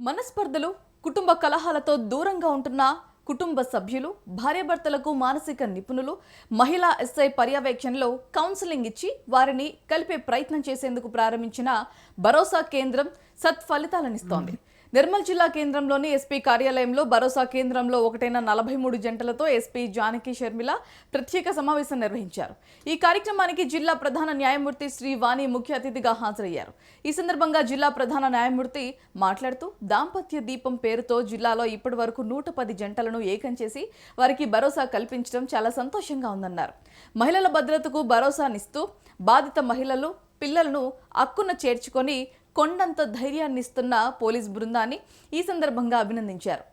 మనస్పర్ధలు కుటుంబ కలహాలతో దూరంగా ఉంటున్న కుటుంబ సభ్యులు భార్యాభర్తలకు మానసిక నిపుణులు మహిళా ఎస్ఐ పర్యవేక్షణలో కౌన్సిలింగ్ ఇచ్చి వారిని కలిపే ప్రయత్నం చేసేందుకు ప్రారంభించిన భరోసా కేంద్రం సత్ఫలితాలనిస్తోంది. నిర్మల్ జిల్లా కేంద్రంలోని ఎస్పీ కార్యాలయంలో భరోసా కేంద్రంలో ఒకటైన నలభై మూడు జంటలతో ఎస్పీ జానకి షర్మిల ప్రత్యేక సమావేశం నిర్వహించారు. ఈ కార్యక్రమానికి జిల్లా ప్రధాన న్యాయమూర్తి శ్రీ వాణి ముఖ్య అతిథిగా హాజరయ్యారు. ఈ సందర్భంగా జిల్లా ప్రధాన న్యాయమూర్తి మాట్లాడుతూ దాంపత్య దీపం పేరుతో జిల్లాలో ఇప్పటి వరకు నూట పది జంటలను ఏకం చేసి వారికి భరోసా కల్పించడం చాలా సంతోషంగా ఉందన్నారు. మహిళల భద్రతకు భరోసానిస్తూ బాధిత మహిళలు పిల్లలను అక్కున చేర్చుకొని కొండంత ధైర్యాన్ని ఇస్తున్న పోలీస్ బృందాన్ని ఈ సందర్భంగా అభినందించారు.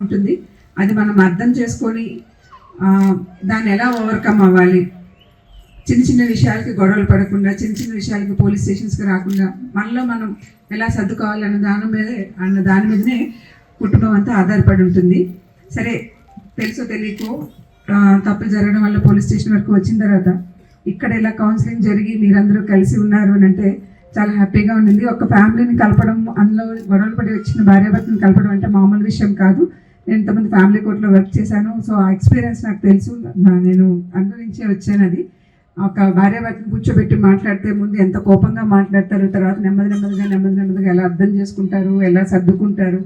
ఉంటుంది. అది మనం అర్థం చేసుకొని దాన్ని ఎలా ఓవర్కమ్ అవ్వాలి? చిన్న చిన్న విషయాలకి గొడవలు పడకుండా చిన్న చిన్న విషయాలకి పోలీస్ స్టేషన్స్కి రాకుండా మనలో మనం ఎలా సర్దుకోవాలి అన్న దాని మీదే అన్న దాని మీదనే కుటుంబం అంతా ఆధారపడి ఉంటుంది. సరే తెలుసో తెలియకో తప్పులు జరగడం వల్ల పోలీస్ స్టేషన్ వరకు వచ్చిన తర్వాత ఇక్కడ ఇలా కౌన్సిలింగ్ జరిగి మీరందరూ కలిసి ఉన్నారు అని అంటే చాలా హ్యాపీగా ఉంది ఒక ఫ్యామిలీని కలపడం అందులో గొడవలు పడి వచ్చిన భార్యాభర్తను కలపడం అంటే మామూలు విషయం కాదు. నేను ఇంతమంది ఫ్యామిలీ కోర్టులో వర్క్ చేశాను. సో ఆ ఎక్స్పీరియన్స్ నాకు తెలుసు. నేను అనుభవించే వచ్చాను అది. ఒక భార్యాభర్తను కూర్చోబెట్టి మాట్లాడితే ముందు ఎంత కోపంగా మాట్లాడతారు తర్వాత నెమ్మది నెమ్మదిగా నెమ్మది నెమ్మదిగా ఎలా అర్థం చేసుకుంటారు ఎలా సర్దుకుంటారు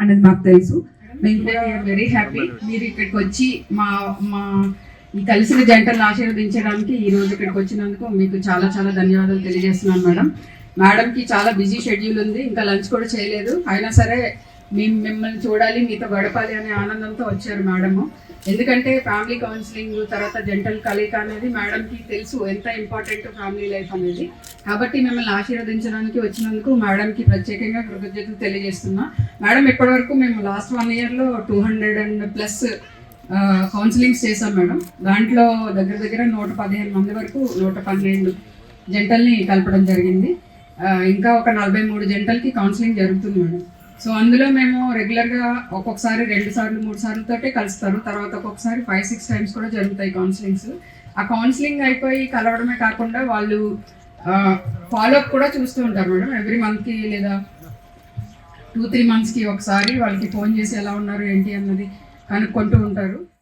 అనేది మాకు తెలుసు. మేము కూడా వెరీ హ్యాపీ మీరు ఇక్కడికి వచ్చి మా మా ఈ కలిసిన జంటలను ఆశీర్వదించడానికి ఈ రోజు ఇక్కడికి వచ్చినందుకు మీకు చాలా చాలా ధన్యవాదాలు తెలియజేస్తున్నాను మేడం. మేడంకి చాలా బిజీ షెడ్యూల్ ఉంది ఇంకా లంచ్ కూడా చేయలేదు. అయినా సరే మేము మిమ్మల్ని చూడాలి మీతో గడపాలి అనే ఆనందంతో వచ్చారు మేడము. ఎందుకంటే ఫ్యామిలీ కౌన్సిలింగ్ తర్వాత జంటల్ కలయిక అనేది మేడంకి తెలుసు ఎంత ఇంపార్టెంట్ ఫ్యామిలీ లైఫ్ అనేది. కాబట్టి మిమ్మల్ని ఆశీర్వదించడానికి వచ్చినందుకు మేడంకి ప్రత్యేకంగా కృతజ్ఞతలు తెలియజేస్తున్నా. మేడం ఇప్పటివరకు మేము లాస్ట్ వన్ ఇయర్లో two hundred and plus counsellings చేశాం మేడం. దాంట్లో దగ్గర దగ్గర నూట పదిహేను మంది వరకు నూట పన్నెండు జంటల్ని కలపడం జరిగింది. ఇంకా ఒక నలభై మూడు జంటలకి కౌన్సిలింగ్ జరుగుతుంది మేడం. సో అందులో మేము రెగ్యులర్గా ఒక్కొక్కసారి రెండు సార్లు మూడు సార్లు తోటే కలుస్తారు తర్వాత ఒక్కొక్కసారి ఫైవ్ సిక్స్ టైమ్స్ కూడా జరుగుతాయి కౌన్సిలింగ్స్ ఆ కౌన్సిలింగ్ అయిపోయి కలవడమే కాకుండా వాళ్ళు ఫాలోఅప్ కూడా చూస్తూ ఉంటారు మేడం. ఎవ్రీ మంత్కి లేదా టూ త్రీ మంత్స్కి ఒకసారి వాళ్ళకి ఫోన్ చేసి ఎలా ఉన్నారు ఏంటి అన్నది కనుక్కుంటూ ఉంటారు.